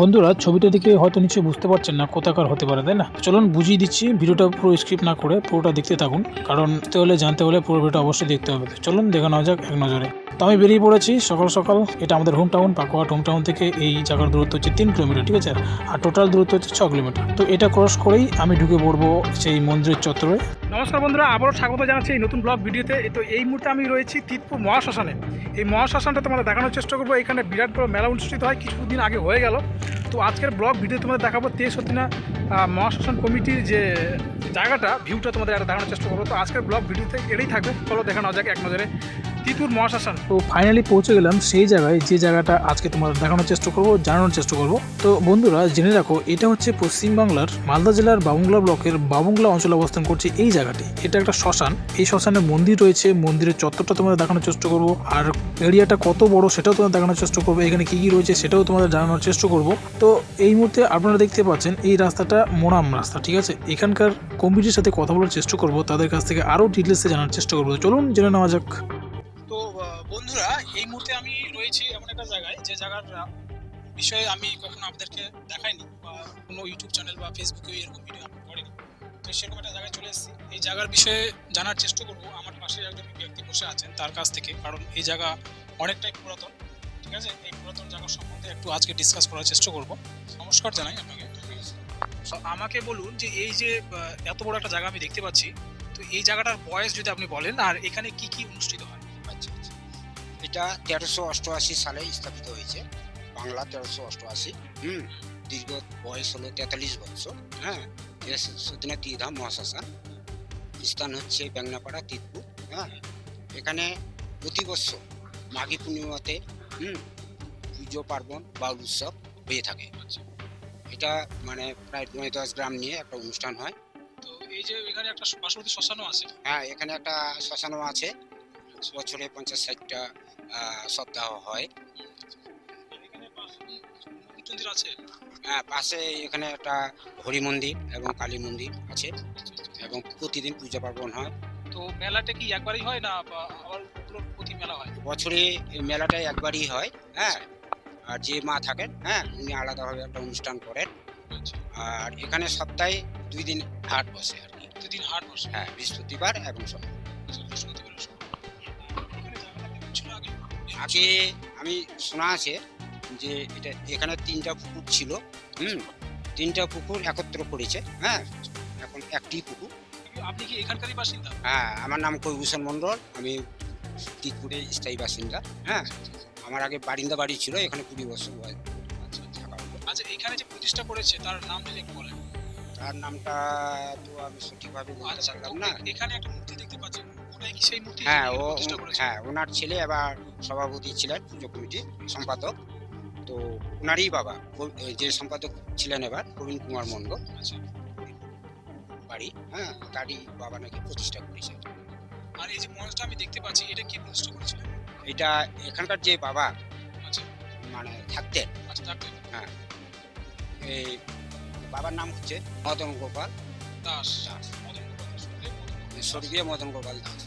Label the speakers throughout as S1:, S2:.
S1: বন্ধুরা, ছবিটা দেখে হয়তো নিশ্চয়ই বুঝতে পারছেন না কোথাকার হতে পারে, তাই না? চলুন বুঝিয়ে দিচ্ছি, ভিডিওটা পুরো স্কিপ না করে পুরোটা দেখতে থাকুন, কারণ হলে, জানতে হলে পুরো ভিডিওটা অবশ্যই দেখতে হবে। চলুন দেখে নেওয়া যাক এক নজরে। তো আমি বেরিয়ে পড়েছি সকাল সকাল, এটা আমাদের home town Pakuat home town থেকে এই জায়গার দূরত্ব হচ্ছে তিন কিলোমিটার ঠিক আছে? আর টোটাল দূরত্ব হচ্ছে ছ কিলোমিটার তো এটা ক্রস করেই আমি ঢুকে পড়ব সেই মন্দিরের চত্বরে।
S2: নমস্কার বন্ধুরা, আবারও স্বাগত জানাচ্ছি এই নতুন ব্লগ ভিডিওতে। তো এই মুহূর্তে আমি রয়েছি তিতপুর মহাশ্মশানে। এই মহাশ্মশানটা তোমাদের দেখানোর চেষ্টা করব। এখানে বিরাট বড় মেলা অনুষ্ঠিত হয়, কিছুদিন আগে হয়ে গেল। তো আজকের ব্লগ ভিডিও তোমাদের দেখাবো তেইশ সত্যিনা মহাশ্মশান কমিটির যে জায়গাটা ভিউটা তোমাদের একটা দেখানোর চেষ্টা করব। তো আজকের ব্লগ ভিডিওতে এটাই থাকবে। চলো দেখানো যাক এক নজরে। তিতুর মহাশ্মশান।
S1: তো ফাইনালি পৌঁছে গেলাম সেই জায়গায়, যে জায়গাটা আজকে তোমাদের দেখানোর চেষ্টা করব, জানানোর চেষ্টা করব। তো বন্ধুরা, জেনে রাখো, এটা হচ্ছে পশ্চিমবাংলার মালদা জেলার বাবুংলা ব্লকের বাবুংলা অঞ্চলে অবস্থান করছে এই জায়গাটি। এটা একটা শ্মশান। এই শ্মশানে মন্দির রয়েছে। মন্দিরের চত্বরটা তোমাদের দেখানোর চেষ্টা করব। আর এরিয়াটা কত বড় সেটাও তোমাদের দেখানোর চেষ্টা করব। এখানে কি কি রয়েছে সেটাও তোমাদের জানানোর চেষ্টা করব। তো এই মুহূর্তে আপনারা দেখতে পাচ্ছেন, এই রাস্তাটা মোরাম রাস্তা, ঠিক আছে? এখানকার কমিটির সাথে কথা বলার চেষ্টা করব। তাদের কাছ থেকে আরও ডিটেলসে জানার চেষ্টা করব। চলুন, জেনে নেওয়া যাক। বন্ধুরা, এই মুহূর্তে আমি রয়েছি এমন একটা জায়গায় যে জায়গার বিষয়ে আমি কখনো আপনাদেরকে দেখাইনি বা কোনো ইউটিউব চ্যানেল বা ফেসবুকে এরকম ভিডিও আপলোড করিনি। তো সেরকম একটা জায়গায় চলে এসেছি। এই জায়গার বিষয়ে জানার চেষ্টা করব। আমার পাশে একজন ব্যক্তি বসে আছেন তার কাছ থেকে, কারণ এই জায়গা অনেকটাই পুরাতন, ঠিক আছে? এই পুরাতন জায়গা সম্বন্ধে একটু আজকে ডিসকাস করার চেষ্টা করব। নমস্কার জানাই আপনাকে। আমাকে বলুন যে এই যে এত বড় একটা জায়গা আমি দেখতে পাচ্ছি, তো এই জায়গাটার বয়স যদি আপনি বলেন, আর এখানে কি কি অনুষ্ঠিত হয়?
S3: এটা তেরোশো অষ্টআশি সালে স্থাপিত হয়েছে। বাংলা তেরোশো অষ্টআশি। হুম। দীর্ঘ বয়স হলো তেতাল্লিশ বছর। হ্যাঁ সতীনা তীধাম মহাশ্মশান। স্থান হচ্ছে ব্যাংনাপাড়া তিতপুর হ্যাঁ এখানে প্রতি বছর মাঘী পূর্ণিমাতে হুম পুজো পার্বণ বাউল উৎসব হয়ে থাকে। এটা মানে প্রায় নয় দশ গ্রাম নিয়ে একটা অনুষ্ঠান হয়।
S1: তো এই যে এখানে একটা পার্শ্ববর্তী শ্মশানও আছে।
S3: হ্যাঁ এখানে একটা শ্মশানও আছে। বছরে পঞ্চাশ ষাটটা সপ্তাহ হয়।
S1: মন্দির আছে?
S3: হ্যাঁ পাশে এখানে একটা হরি মন্দির এবং কালী মন্দির আছে এবং প্রতিদিন পূজা পার্বণ হয়।
S1: তো মেলাটা কি একবারই হয় না আবার প্রতি মেলা হয়?
S3: বছরে মেলাটা একবারই হয় হ্যাঁ। আর যে মা থাকেন হ্যাঁ উনি আলাদাভাবে একটা অনুষ্ঠান করেন। আর এখানে সপ্তাহে দুই দিন হাট বসে আর কি।
S1: দুদিন হাট বসে?
S3: হ্যাঁ বৃহস্পতিবার এবং সব
S1: আগে?
S3: আমি শোনা আছে যে এটা এখানে তিনটা পুকুর ছিল হুম? তিনটা পুকুর একত্র করেছে হ্যাঁ? এখন একটি পুকুর।
S1: আপনি কি এখানকারই বাসিন্দা?
S3: হ্যাঁ আমার নাম কৈভূষণ মণ্ডল আমি তিতপুরে স্থায়ী বাসিন্দা হ্যাঁ? আমার আগে বারিন্দা বাড়ি ছিল এখানে কুড়ি বছর বয়স।
S1: আচ্ছা এখানে যে প্রতিষ্ঠা করেছে তার নাম যদি একটু বলেন।
S3: তার নামটা তো আমি সঠিকভাবে বলতে
S1: আচ্ছা
S3: পারলাম না।
S1: এখানে একটা মূর্তি দেখতে পাচ্ছি ওটাই কি সেই মূর্তি
S3: হ্যাঁ ও হ্যাঁ ওনার ছেলে এবার সভাপতি ছিলেন পুজো কমিটি সম্পাদক। তো ওনারই বাবা যে সম্পাদক ছিলেন এবার প্রবীণ কুমার মণ্ডল।
S1: আচ্ছা।
S3: বাড়ি হ্যাঁ তারই বাবা নাকি প্রতিষ্ঠা করেছে
S1: আর এই যে মঞ্চটা আমি দেখতে পাচ্ছি এটা কে প্রতিষ্ঠা করেছিল?
S3: এটা এখানকার যে বাবা
S1: আচ্ছা।
S3: মানে থাকতেন
S1: আচ্ছা ডাক্তার
S3: এই বাবার নাম হচ্ছে মদন গোপাল
S1: দাস। মদন দাস।
S3: স্বর্গীয় মদন গোপাল দাস।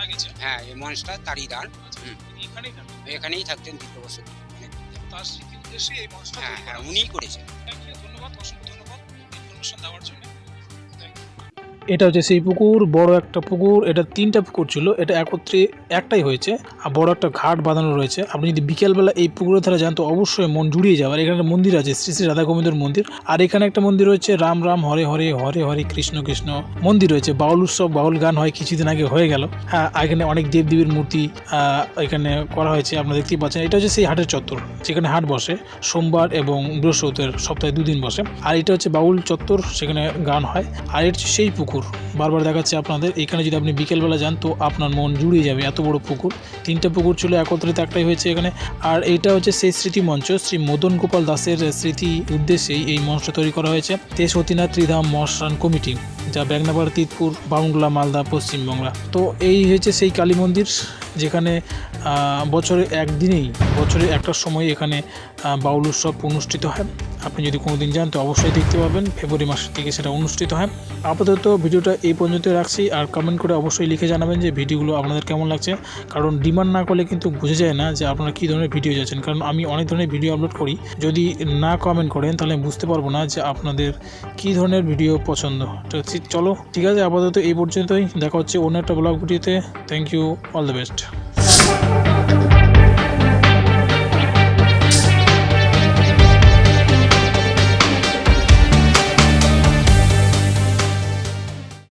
S1: মারা গেছে?
S3: হ্যাঁ এই মঞ্চটা তারই দান
S1: আচ্ছা, এখানেই
S3: এখানেই থাকতেন দ্বিতীয় বছর।
S1: তার স্মৃতি উদ্দেশ্যে এই মঞ্চটা
S3: হ্যাঁ হ্যাঁ উনিই করেছেন।
S1: ধন্যবাদ অসংখ্য ধন্যবাদ। ইনফরমেশন দেওয়ার জন্য। এটা হচ্ছে সেই পুকুর, বড় একটা পুকুর, এটা তিনটা পুকুর ছিল, এটা একত্রে একটাই হয়েছে, আর বড় একটা ঘাট বাঁধানো রয়েছে। আপনি যদি বিকেলবেলা এই পুকুরের ধারে যান, তো অবশ্যই মন জুড়িয়ে যাবে। আর এখানে মন্দির আছে, শ্রী শ্রী রাধা গোবিন্দর মন্দির। আর এখানে একটা মন্দির রয়েছে, রাম রাম, হরে হরে হরে হরে কৃষ্ণ কৃষ্ণ মন্দির রয়েছে। বাউল উৎসব, বাউল গান হয়, কিছুদিন আগে হয়ে গেল। হ্যাঁ এখানে অনেক দেব দেবীর মূর্তি এখানে করা হয়েছে, আপনারা দেখতেই পাচ্ছেন। এটা হচ্ছে সেই হাটের চত্বর, যেখানে হাট বসে, সোমবার এবং বৃহস্পতিবার সপ্তাহে দুদিন বসে। আর এটা হচ্ছে বাউল চত্বর, সেখানে গান হয়। আর এটা সেই পুকুর। বারবার দেখাচ্ছে আপনাদের। এখানে যদি আপনি বিকেলবেলা যান, তো আপনার মন জুড়িয়ে যাবে। এত বড় পুকুর। তিনটা পুকুর ছিল, একত্রিত একটাই হয়েছে এখানে। আর এইটা হচ্ছে সেই স্মৃতি মঞ্চ। শ্রী মদন গোপাল দাসের স্মৃতি উদ্দেশ্যেই এই মঞ্চটা তৈরি করা হয়েছে। তে সতীনাথ ত্রিধাম মশান কমিটি, যা ব্যাগনাপাড়া তিতপুর বামুংলা মালদা পশ্চিমবাংলা তো এই হয়েছে সেই কালী মন্দির, যেখানে বছরে একদিনেই, বছরে একটা সময় এখানে বাউল উৎসব অনুষ্ঠিত হয়। আপনি যদি কোনো দিন যান, তো অবশ্যই দেখতে পাবেন। ফেব্রুয়ারি মাসের থেকে সেটা অনুষ্ঠিত হয়। আপাতত ভিডিওটা এই পর্যন্ত রাখছি। আর কমেন্ট করে অবশ্যই লিখে জানাবেন যে ভিডিওগুলো আপনাদের কেমন লাগছে। কারণ ডিমান্ড না করলে কিন্তু বোঝা যায় না যে আপনারা কী ধরনের ভিডিও যাচ্ছেন। কারণ আমি অনেক ধরনের ভিডিও আপলোড করি। যদি না কমেন্ট করেন, তাহলে আমি বুঝতে পারব না যে আপনাদের কী ধরনের ভিডিও পছন্দ। চলো, ঠিক আছে, আপাতত এই পর্যন্তই। দেখা হচ্ছে অন্য একটা ব্লগ ভিডিওতে। Thank you all the best you